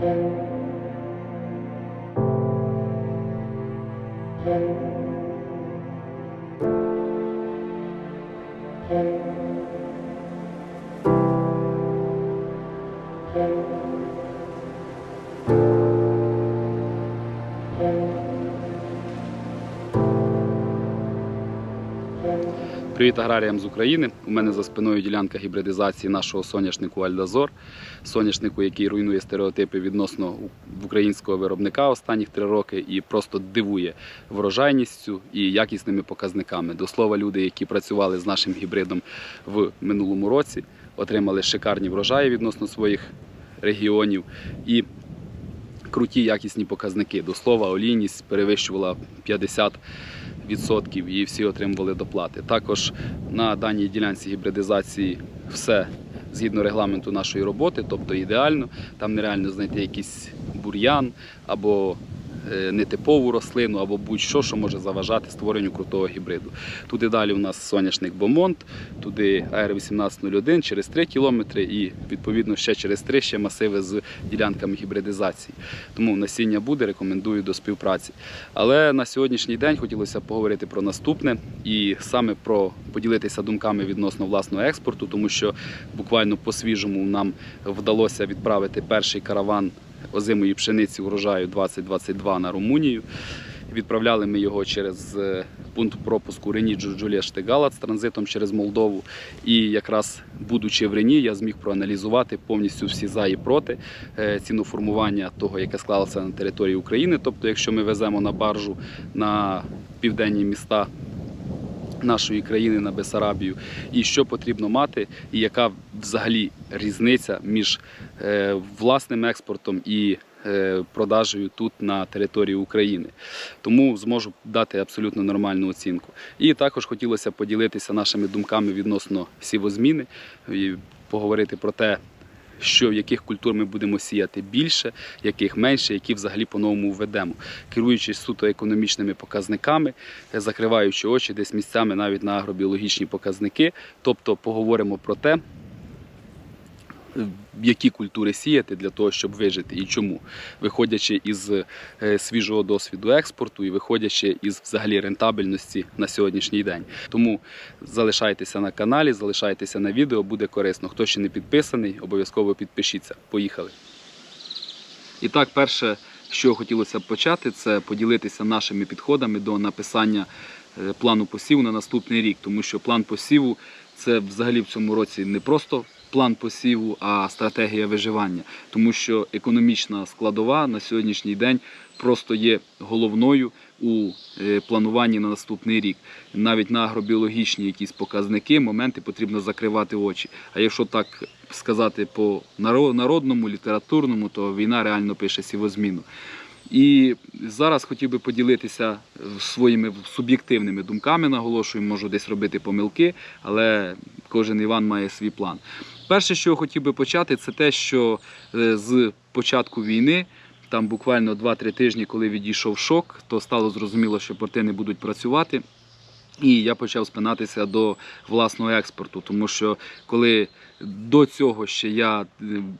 Thank you. Привіт аграріям з України. У мене за спиною ділянка гібридизації нашого соняшнику Альдазор, соняшнику, який руйнує стереотипи відносно українського виробника останніх три роки і просто дивує врожайністю і якісними показниками. До слова, люди, які працювали з нашим гібридом в минулому році, отримали шикарні врожаї відносно своїх регіонів і круті якісні показники. До слова, олійність перевищувала 50 відсотків і всі отримували доплати. Також на даній ділянці гібридизації все згідно регламенту нашої роботи, тобто ідеально. Там нереально знайти якийсь бур'ян або нетипову рослину, або будь-що, що може заважати створенню крутого гібриду. Туди далі у нас соняшник Бомонт, туди АР 1801 через 3 кілометри і відповідно ще через 3 ще масиви з ділянками гібридизації. Тому насіння буде, рекомендую до співпраці. Але на сьогоднішній день хотілося поговорити про наступне і саме про поділитися думками відносно власного експорту, тому що буквально по-свіжому нам вдалося відправити перший караван озимої пшениці урожаю 2022 на Румунію. Відправляли ми його через е, пункт пропуску Рені Джулія Штегала з транзитом через Молдову. І якраз будучи в Рені, я зміг проаналізувати повністю всі за і проти е, ціноформування того, яке склалося на території України. Тобто, якщо ми веземо на баржу на південні міста нашої країни на Бесарабію, і що потрібно мати, і яка взагалі різниця між е, власним експортом і е, продажею тут на території України. Тому зможу дати абсолютно нормальну оцінку. І також хотілося поділитися нашими думками відносно сівозміни і поговорити про те. Що яких культур ми будемо сіяти більше, яких менше, які взагалі по-новому введемо, керуючись суто економічними показниками, е, закриваючи очі десь місцями навіть на агробіологічні показники. Тобто поговоримо про те, які культури сіяти для того, щоб вижити і чому, виходячи із е, свіжого досвіду експорту і виходячи із взагалі рентабельності на сьогоднішній день. Тому залишайтеся на каналі, залишайтеся на відео, буде корисно. Хто ще не підписаний, обов'язково підпишіться. Поїхали. І так, перше, що хотілося б почати, це поділитися нашими підходами до написання е, плану посіву на наступний рік, тому що план посіву це взагалі в цьому році не просто план посіву, а стратегія виживання, тому що економічна складова на сьогоднішній день просто є головною у е, плануванні на наступний рік. Навіть на агробіологічні якісь показники, моменти потрібно закривати очі. А якщо так сказати по народному, літературному, то війна реально пише сівозміну. І зараз хотів би поділитися е, своїми суб'єктивними думками. Наголошую, можу десь робити помилки, але кожен Іван має свій план. Перше, що хотів би почати, це те, що е, з початку війни, там буквально 2-3 тижні, коли відійшов шок, то стало зрозуміло, що порти не будуть працювати. І я почав спинатися до власного експорту, тому що коли до цього ще я е,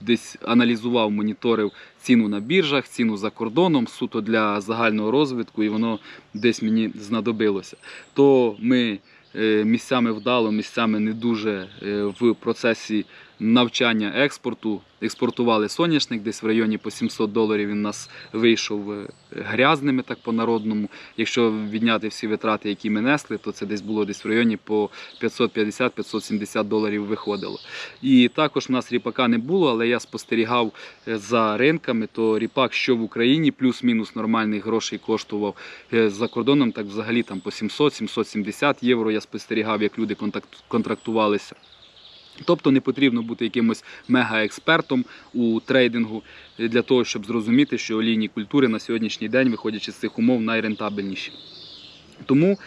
десь аналізував, моніторив ціну на біржах, ціну за кордоном, суто для загального розвитку, і воно десь мені знадобилося, то ми е, місцями вдало, місцями не дуже е, в процесі навчання експорту. Експортували соняшник десь в районі по 700 доларів. Він у нас вийшов е, грязними, так по-народному. Якщо відняти всі витрати, які ми несли, то це десь було десь в районі по 550-570 доларів виходило. І також в нас ріпака не було, але я спостерігав е, за ринками, то ріпак, що в Україні, плюс-мінус нормальних грошей коштував е, за кордоном, так взагалі там по 700-770 євро. Я спостерігав, як люди контрактувалися. Тобто не потрібно бути якимось мега-експертом у трейдингу для того, щоб зрозуміти, що олійні культури на сьогоднішній день, виходячи з цих умов, найрентабельніші. Тому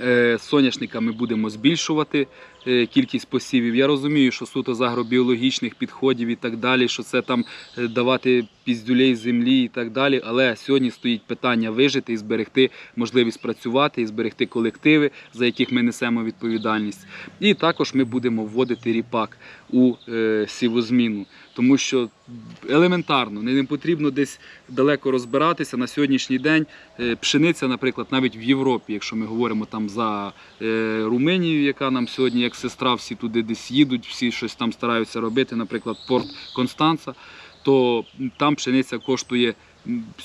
е, соняшника ми будемо збільшувати кількість посівів. Я розумію, що суто з агробіологічних підходів і так далі, що це там е, давати піздюлей землі і так далі. Але сьогодні стоїть питання вижити і зберегти можливість працювати і зберегти колективи, за яких ми несемо відповідальність. І також ми будемо вводити ріпак у е, сівозміну, тому що елементарно не, потрібно десь далеко розбиратися на сьогоднішній день. е, Пшениця, наприклад, навіть в Європі, якщо ми говоримо там за е, Румунію, яка нам сьогодні як сестра, всі туди десь їдуть, всі щось там стараються робити, наприклад, порт Констанца, то там пшениця коштує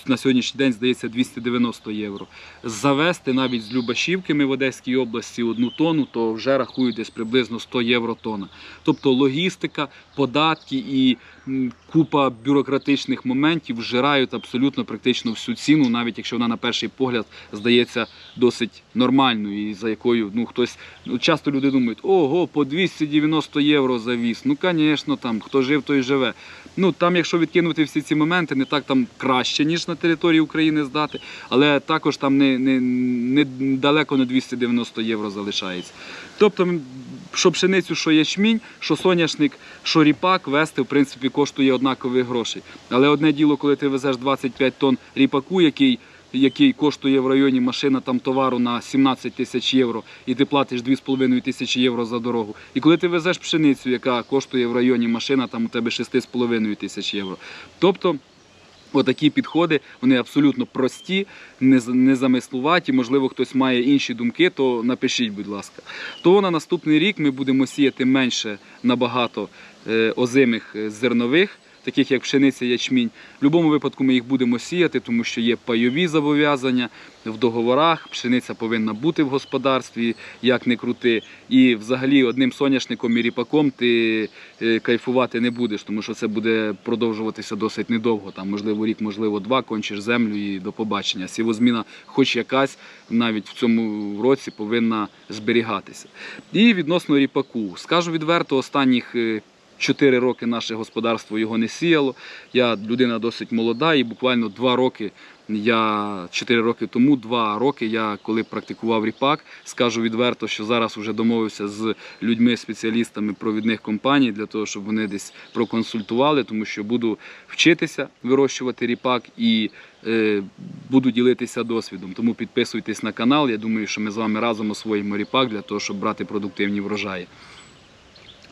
на сьогоднішній день, здається, 290 євро. Завести навіть з Любашівки в Одеській області одну тонну, то вже рахують десь приблизно 100 євро тонна. Тобто логістика, податки і купа бюрократичних моментів вжирають абсолютно практично всю ціну, навіть якщо вона на перший погляд здається досить нормальною, і за якою ну хтось ну, часто люди думають, ого, по 290 євро завіз. Ну, звісно, там хто жив, той живе. Ну там, якщо відкинути всі ці моменти, не так там краще, ніж на території України здати, але також там не, не, не далеко на 290 євро залишається. Тобто, що пшеницю, що ячмінь, що соняшник, що ріпак вести, в принципі, коштує однакові грошей. Але одне діло, коли ти везеш 25 тонн ріпаку, який який коштує в районі машина там товару на 17 тисяч євро, і ти платиш 2,5 тисячі євро за дорогу. І коли ти везеш пшеницю, яка коштує в районі машина там у тебе 6,5 тисяч євро. Тобто Отакі підходи, вони абсолютно прості, не, з- Можливо, хтось має інші думки, то напишіть, будь ласка. То на наступний рік ми будемо сіяти менше набагато е, озимих е, зернових, таких як пшениця, ячмінь. В будь-якому випадку ми їх будемо сіяти, тому що є пайові зобов'язання в договорах. Пшениця повинна бути в господарстві, як не крути. І взагалі одним соняшником і ріпаком ти е, кайфувати не будеш, тому що це буде продовжуватися досить недовго. Там, можливо, рік, можливо, два, кончиш землю і до побачення. Сівозміна, хоч якась, навіть в цьому році повинна зберігатися. І відносно ріпаку, скажу відверто, останніх. Чотири роки наше господарство його не сіяло. Я людина досить молода, і буквально два роки я чотири роки тому, два роки я коли практикував ріпак, скажу відверто, що зараз вже домовився з людьми, спеціалістами провідних компаній для того, щоб вони десь проконсультували, тому що буду вчитися вирощувати ріпак і е, буду ділитися досвідом. Тому підписуйтесь на канал. Я думаю, що ми з вами разом освоїмо ріпак для того, щоб брати продуктивні врожаї.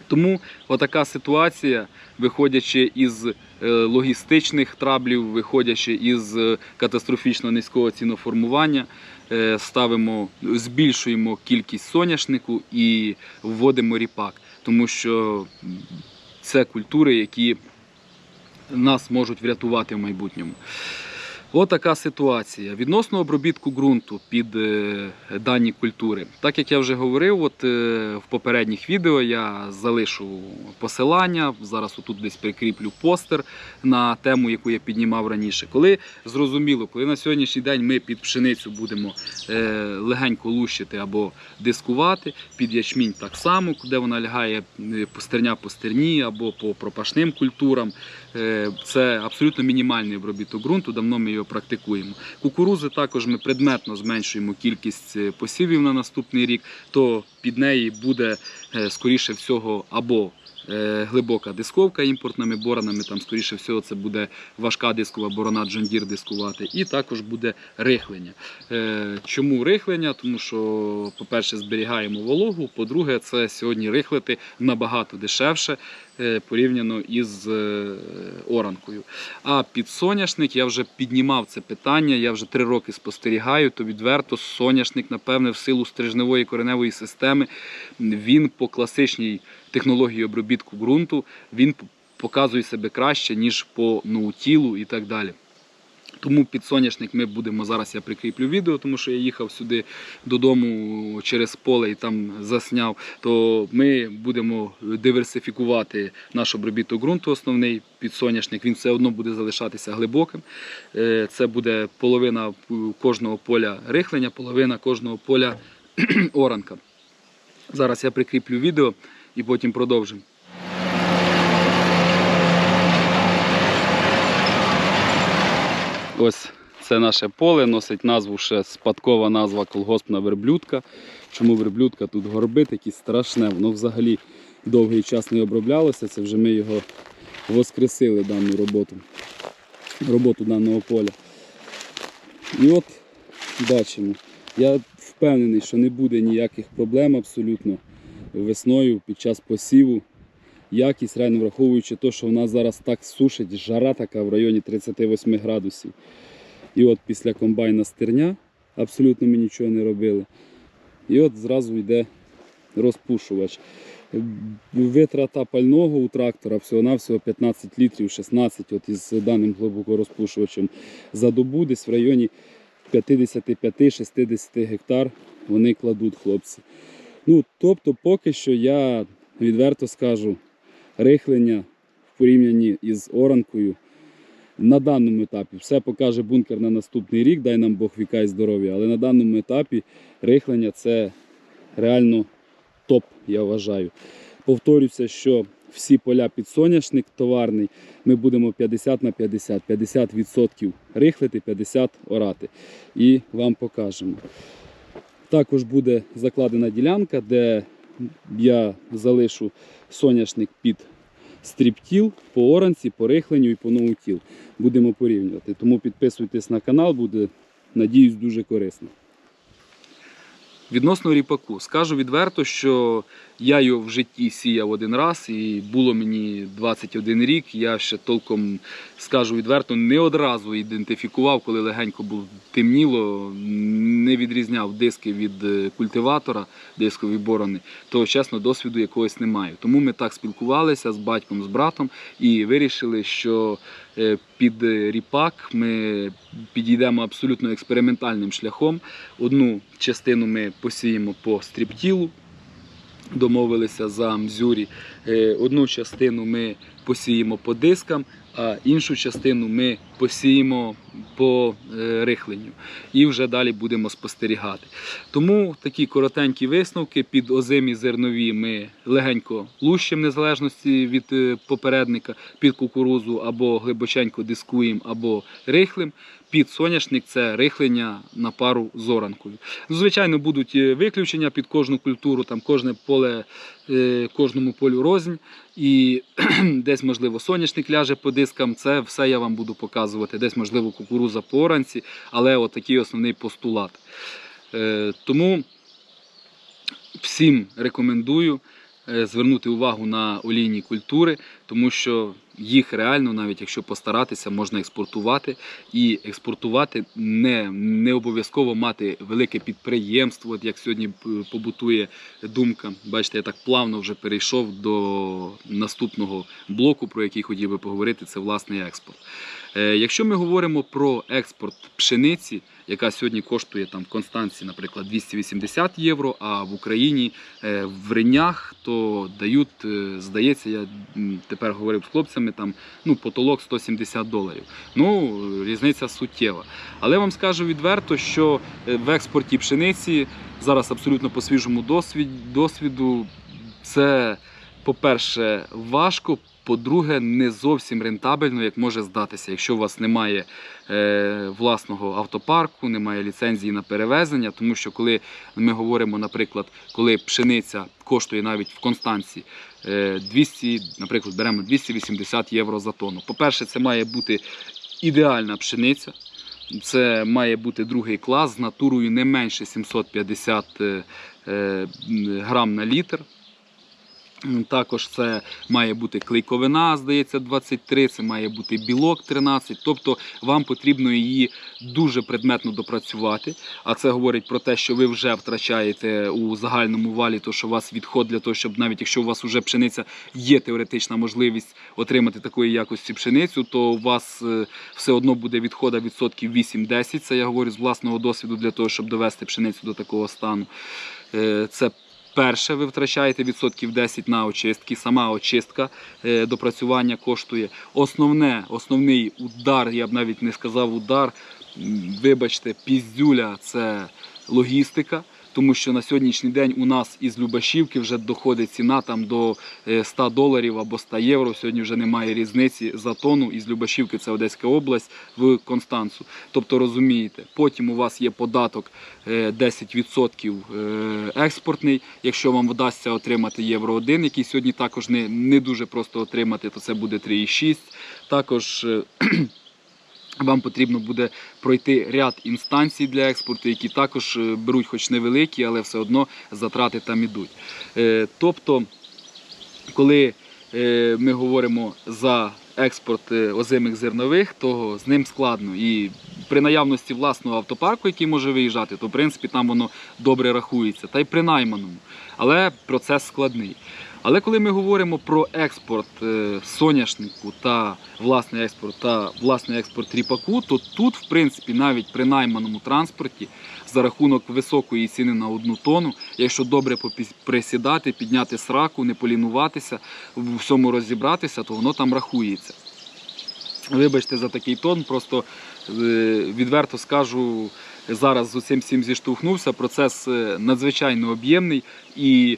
Тому отака ситуація, виходячи із е, логістичних траблів, виходячи із е, катастрофічно низького ціноформування, е, ставимо, збільшуємо кількість соняшнику і вводимо ріпак, тому що це культури, які нас можуть врятувати в майбутньому. Отака ситуація. Відносно обробітку ґрунту під е, дані культури. Так як я вже говорив, от е, в попередніх відео я залишу посилання. Зараз отут десь прикріплю постер на тему, яку я піднімав раніше. Коли зрозуміло, коли на сьогоднішній день ми під пшеницю будемо е, легенько лущити або дискувати, під ячмінь так само, де вона лягає е, по по стерні або по пропашним культурам. Е, Це абсолютно мінімальний обробіток ґрунту, давно ми його практикуємо. Кукурузи також ми предметно зменшуємо кількість е, посівів на наступний рік, то під неї буде скоріше всього або е, глибока дисковка імпортними боронами, там скоріше всього це буде важка дискова борона Deere дискувати, і також буде рихлення. Е, Чому рихлення? Тому що, по-перше, зберігаємо вологу, по-друге, це сьогодні рихлити набагато дешевше е, порівняно із е, оранкою. А під соняшник я вже піднімав це питання, я вже три роки спостерігаю, то відверто соняшник, напевне, в силу стрижневої кореневої системи, він по класичній технології обробітку ґрунту, він показує себе краще, ніж по ноутілу і так далі. Тому під соняшник ми будемо зараз. Я прикріплю відео, тому що я їхав сюди додому через поле і там засняв. То ми будемо диверсифікувати наш обробіток ґрунту. Основний під соняшник. Він все одно буде залишатися глибоким. Е, Це буде половина е, кожного поля рихлення, половина кожного поля оранка. Зараз я прикріплю відео і потім продовжимо. Ось це наше поле, носить назву ще спадкова назва колгоспна верблюдка. Чому верблюдка тут горби такі страшне, воно взагалі довгий час не оброблялося. Це вже ми його воскресили дану роботу, роботу даного поля. І от бачимо. Я впевнений, що не буде ніяких проблем абсолютно весною під час посіву. Якість, реально враховуючи те, що в нас зараз так сушить, жара така в районі 38 градусів. І от після комбайна стерня абсолютно ми нічого не робили. І от зразу йде розпушувач. Витрата пального у трактора всього-навсього 15 літрів, 16 от із даним глибокорозпушувачем за добу десь в районі 55-60 гектар вони кладуть хлопці. Ну, тобто, поки що я відверто скажу, рихлення в порівнянні із оранкою на даному етапі все покаже бункер на наступний рік, дай нам Бог віка і здоров'я, але на даному етапі рихлення це реально топ, я вважаю. Повторюся, що всі поля під соняшник товарний ми будемо 50 на 50, 50% рихлити, 50 орати. І вам покажемо. Також буде закладена ділянка, де я залишу соняшник під стріптіл по оранці, по рихленню і по ноутіл. Будемо порівнювати. Тому підписуйтесь на канал, буде, надіюсь, дуже корисно. Відносно ріпаку, скажу відверто, що я його в житті сіяв один раз, і було мені 21 рік. Я ще толком скажу відверто, не одразу ідентифікував, коли легенько було темніло, не відрізняв диски від е, культиватора, дискові борони, то чесно досвіду якогось немає. Тому ми так спілкувалися з батьком, з братом і вирішили, що е, під е, ріпак ми підійдемо абсолютно експериментальним шляхом. Одну частину ми посіємо по стріптілу, домовилися за Мзюрі. Е, Одну частину ми посіємо по дискам, а іншу частину ми посіємо по е, рихленню і вже далі будемо спостерігати. Тому такі коротенькі висновки під озимі зернові ми легенько лущимо, незалежності від е, попередника, під кукурузу або глибоченько дискуємо, або рихлим. Під соняшник це рихлення на пару з оранкою. Звичайно, будуть е, виключення під кожну культуру, там кожне поле, кожному полю рознь. І десь, можливо, соняшник ляже по дискам. Це все я вам буду показувати. Десь, можливо, кукуруза по оранці, але от такий основний постулат. Е, Тому всім рекомендую е, звернути увагу на олійні культури, тому що їх реально, навіть якщо постаратися, можна експортувати. І експортувати не, не обов'язково мати велике підприємство, як сьогодні побутує думка. Бачите, я так плавно вже перейшов до наступного блоку, про який хотів би поговорити, це власний експорт. Е, Якщо ми говоримо про експорт пшениці, яка сьогодні коштує там в Констанції, наприклад, 280 євро, а в Україні е, в Ренях то дають, е, здається, я тепер говорив з хлопцями, там ну, потолок 170 доларів. Ну, різниця суттєва. Але вам скажу відверто, що в експорті пшениці зараз абсолютно по свіжому досвід, досвіду це, по-перше, важко. По-друге, не зовсім рентабельно, як може здатися, якщо у вас немає е, власного автопарку, немає ліцензії на перевезення. Тому що коли ми говоримо, наприклад, коли пшениця коштує навіть в Констанції е, 200, наприклад, беремо 280 євро за тонну. По-перше, це має бути ідеальна пшениця. Це має бути другий клас з натурою не менше 750 е, е, грам на літр. Також це має бути клейковина, здається, 23, це має бути білок 13. Тобто вам потрібно її дуже предметно допрацювати. А це говорить про те, що ви вже втрачаєте у загальному валі, то що у вас відход для того, щоб навіть якщо у вас вже пшениця є теоретична можливість отримати такої якості пшеницю, то у вас е, все одно буде відхода відсотків 8-10. Це я говорю з власного досвіду для того, щоб довести пшеницю до такого стану. Е, Це Перше, ви втрачаєте відсотків 10 на очистки. Сама очистка е, допрацювання коштує. Основне, основний удар, я б навіть не сказав удар. Вибачте, піздюля це логістика. Тому що на сьогоднішній день у нас із Любашівки вже доходить ціна там до е, 100 доларів або 100 євро. Сьогодні вже немає різниці за тонну із Любашівки, це Одеська область, в Констанцу. Тобто розумієте, потім у вас є податок е, 10% е, експортний. Якщо вам вдасться отримати євро 1, який сьогодні також не, не дуже просто отримати, то це буде 3,6. Також е, вам потрібно буде пройти ряд інстанцій для експорту, які також е, беруть, хоч невеликі, але все одно затрати там ідуть. Е, Тобто, коли е, ми говоримо за експорт озимих зернових, то з ним складно. І при наявності власного автопарку, який може виїжджати, то в принципі там воно добре рахується, та й при найманому. Але процес складний. Але коли ми говоримо про експорт е, соняшнику та власний експорт та власний експорт ріпаку, то тут, в принципі, навіть при найманому транспорті за рахунок високої ціни на одну тонну, якщо добре присідати, підняти сраку, не полінуватися, в всьому розібратися, то воно там рахується. Вибачте за такий тон, просто е, відверто скажу, зараз з усім всім зіштовхнувся. Процес е, надзвичайно об'ємний і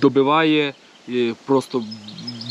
добиває е, просто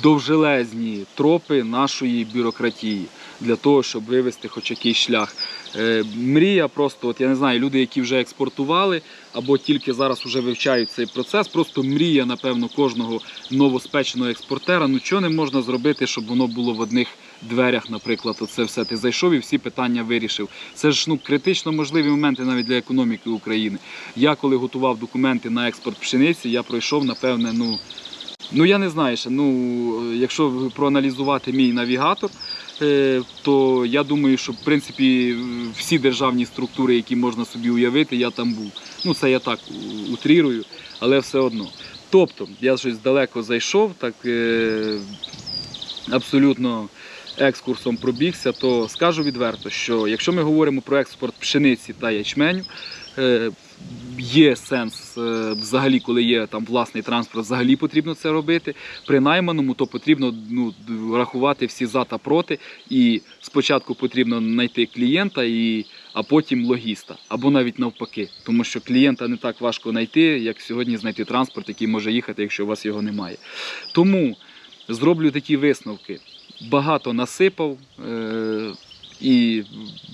довжелезні тропи нашої бюрократії для того, щоб вивести хоч якийсь шлях. Е, Мрія просто, от я не знаю, люди, які вже експортували або тільки зараз вже вивчають цей процес, просто мрія, напевно, кожного новоспеченого експортера. Ну чого не можна зробити, щоб воно було в одних дверях, наприклад, оце все. Ти зайшов і всі питання вирішив. Це ж ну критично можливі моменти навіть для економіки України. Я коли готував документи на експорт пшениці, я пройшов, напевне, ну. Ну я не знаю ще. Ну, якщо проаналізувати мій навігатор, е, то я думаю, що в принципі всі державні структури, які можна собі уявити, я там був. Ну це я так утрірую, але все одно. Тобто, я щось далеко зайшов, так е, абсолютно екскурсом пробігся, то скажу відверто, що якщо ми говоримо про експорт пшениці та ячменю, е, є сенс е, взагалі, коли є там власний транспорт, взагалі потрібно це робити. При найманому то потрібно ну, рахувати всі за та проти. І спочатку потрібно знайти клієнта, і, а потім логіста, або навіть навпаки. Тому що клієнта не так важко знайти, як сьогодні знайти транспорт, який може їхати, якщо у вас його немає. Тому зроблю такі висновки. Багато насипав е- і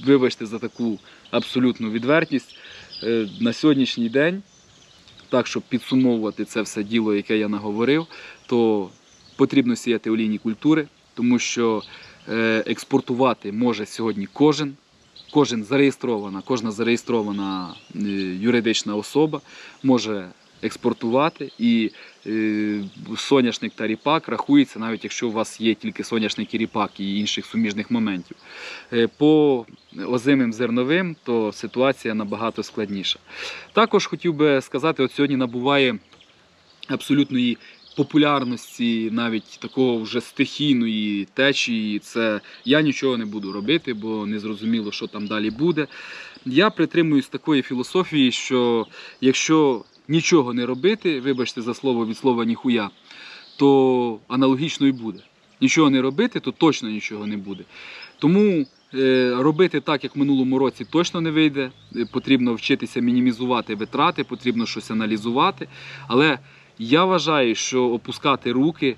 вибачте за таку абсолютну відвертість. Е, на сьогоднішній день, так щоб підсумовувати це все діло, яке я наговорив, то потрібно сіяти олійні культури, тому що е, експортувати може сьогодні кожен. Кожен зареєстрована, кожна зареєстрована юридична особа може експортувати і е, соняшник та ріпак рахується, навіть якщо у вас є тільки соняшник і ріпак і інших суміжних моментів. Е, По озимим зерновим, то ситуація набагато складніша. Також хотів би сказати, от сьогодні набуває абсолютної популярності, навіть такого вже стихійної течії. Це я нічого не буду робити, бо не зрозуміло, що там далі буде. Я притримуюсь такої філософії, що якщо нічого не робити, вибачте за слово від слова ніхуя, то аналогічно і буде. Нічого не робити, то точно нічого не буде. Тому е, робити так, як в минулому році, точно не вийде. Е, Потрібно вчитися мінімізувати витрати, потрібно щось аналізувати. Але я вважаю, що опускати руки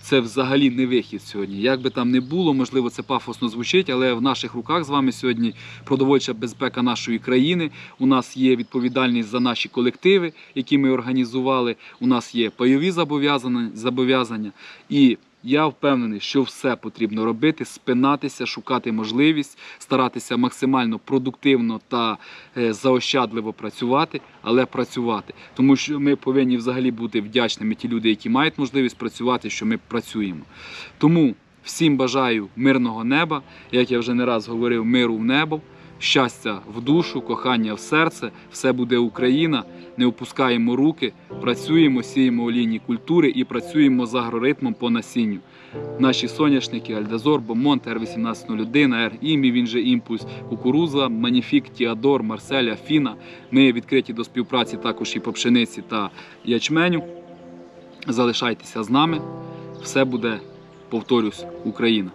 це взагалі не вихід сьогодні. Як би там не було, можливо, це пафосно звучить, але в наших руках з вами сьогодні продовольча безпека нашої країни. У нас є відповідальність за наші колективи, які ми організували. У нас є пайові зобов'язання, зобов'язання. І я впевнений, що все потрібно робити, спинатися, шукати можливість, старатися максимально продуктивно та е, заощадливо працювати, але працювати. Тому що ми повинні взагалі бути вдячними ті люди, які мають можливість працювати, що ми працюємо. Тому всім бажаю мирного неба, як я вже не раз говорив, миру в небо. Щастя в душу, кохання в серце, все буде Україна. Не опускаємо руки, працюємо, сіємо олійні культури і працюємо з агроритмом по насінню. Наші соняшники Альдазор, Бомонт, Р1801, Р Імі, він же Імпульс, Кукуруза, Маніфік, Тіадор, Марселя, Фіна. Ми відкриті до співпраці також і по пшениці та ячменю. Залишайтеся з нами. Все буде, повторюсь, Україна.